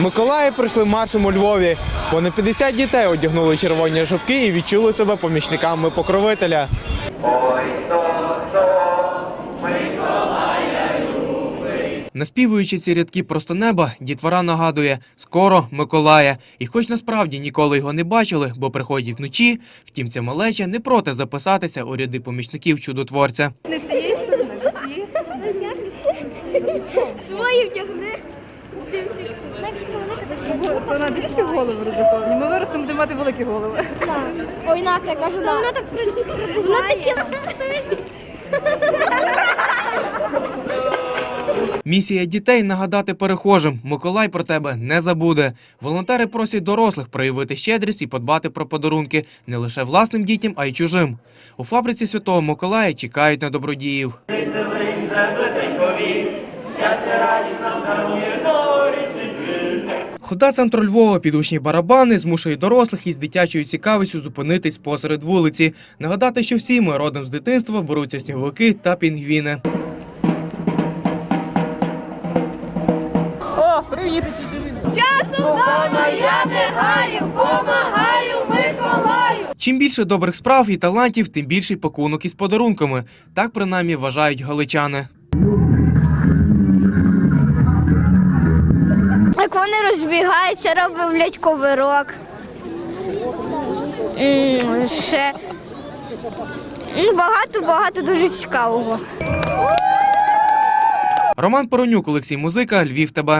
Миколаї прийшли маршем у Львові. Понад 50 дітей одягнули червоні шапки і відчули себе помічниками покровителя. Наспівуючи ці рядки просто неба, дітвора нагадує скоро Миколая. І хоч насправді ніколи його не бачили, бо приходять вночі, втім ця малеча не проти записатися у ряди помічників чудотворця. Не з цієї сторони, не з цієї сторони. Свої втягни. То на більші голови розраховані. Ми виростемо будемо мати великі голови. Ой, Настя, я кажу, воно так Воно таке. Місія дітей нагадати перехожим. Миколай про тебе не забуде. Волонтери просять дорослих проявити щедрість і подбати про подарунки не лише власним дітям, а й чужим. У фабриці Святого Миколая чекають на добродіїв. Хода центру Львова під гучні барабани змушує дорослих із дитячою цікавістю зупинитись посеред вулиці. Нагадати, що всі ми родом з дитинства беруться сніговики та пінгвіни. Часу вдома я не гаю, помагаю Миколаю. Чим більше добрих справ і талантів, тим більший пакунок із подарунками. Так принаймні вважають галичани. Як вони розбігаються, роблять ковирок. Ще ну, багато-багато дуже цікавого. Роман Поронюк, Олексій Музика, Львів ТБ.